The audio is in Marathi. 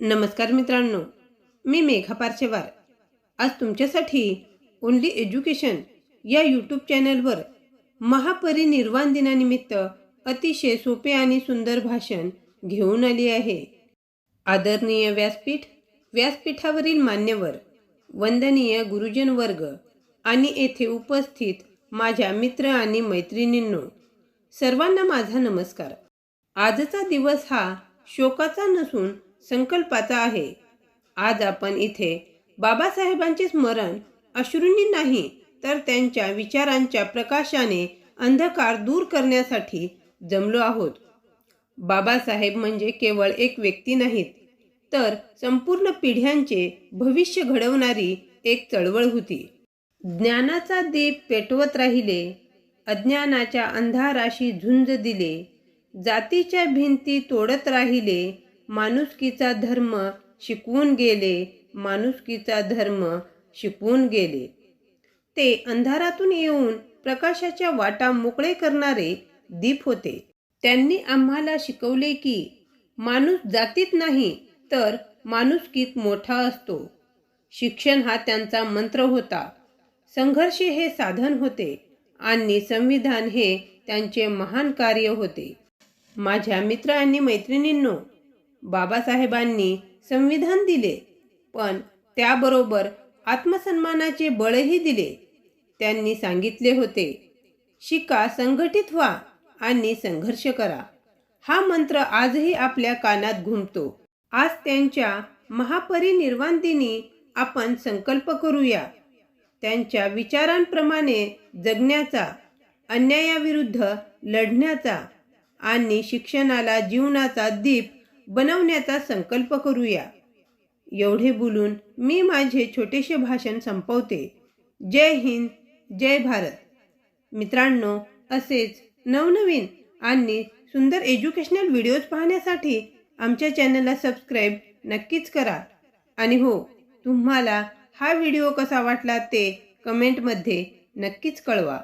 नमस्कार मित्रांनो मी मेघा पारशेवार आज तुमच्यासाठी ओनली एज्युकेशन या यूट्यूब चॅनलवर महापरिनिर्वाण दिनानिमित्त अतिशय सोपे आणि सुंदर भाषण घेऊन आली आहे. आदरणीय व्यासपीठ व्यासपीठावरील मान्यवर वंदनीय गुरुजन वर्ग आणि येथे उपस्थित माझ्या मित्र आणि मैत्रिणींनो सर्वांना माझा नमस्कार. आजचा दिवस हा शोकाचा नसून संकल्पाचा आहे. आज आपण इथे बाबासाहेबांचे स्मरण अश्रूंनी नाही तर त्यांच्या विचारांच्या प्रकाशाने अंधकार दूर करण्यासाठी जमलो आहोत. बाबासाहेब म्हणजे केवळ एक व्यक्ती नाहीत तर संपूर्ण पिढ्यांचे भविष्य घडवणारी एक चळवळ होती. ज्ञानाचा दीप पेटवत राहिले अज्ञानाच्या अंधाराशी झुंज दिले जातीच्या भिंती तोडत राहिले माणुसकीचा धर्म शिकवून गेले माणुसकीचा धर्म शिकवून गेले. ते अंधारातून येऊन प्रकाशाच्या वाटा मोकळे करणारे दीप होते. त्यांनी आम्हाला शिकवले की माणूस जातीत नाही तर माणुसकीत मोठा असतो. शिक्षण हा त्यांचा मंत्र होता. संघर्ष हे साधन होते आणि संविधान हे त्यांचे महान कार्य होते. माझ्या मित्र आणि मैत्रिणींनो बाबासाहेबांनी संविधान दिले. पण त्याबरोबर आत्मसन्मानाचे बळही दिले. त्यांनी सांगितले होते शिका संघटित व्हा आणि संघर्ष करा. हा मंत्र आजही आपल्या कानात घुमतो. आज त्यांच्या महापरिनिर्वाण दिनी आपण संकल्प करूया. त्यांच्या विचारांप्रमाणे जगण्याचा अन्यायाविरुद्ध लढण्याचा आणि शिक्षणाला जीवनाचा दीप बनवण्याचा संकल्प करूया. एवढे बोलून मी माझे छोटेसे भाषण संपवते. जय हिंद जय भारत. मित्रांनो असेच नवनवीन आणि सुंदर एज्युकेशनल व्हिडिओज पाहण्यासाठी आमच्या चॅनलला सबस्क्राईब नक्कीच करा. आणि हो तुम्हाला हा व्हिडिओ कसा वाटला ते कमेंटमध्ये नक्कीच कळवा.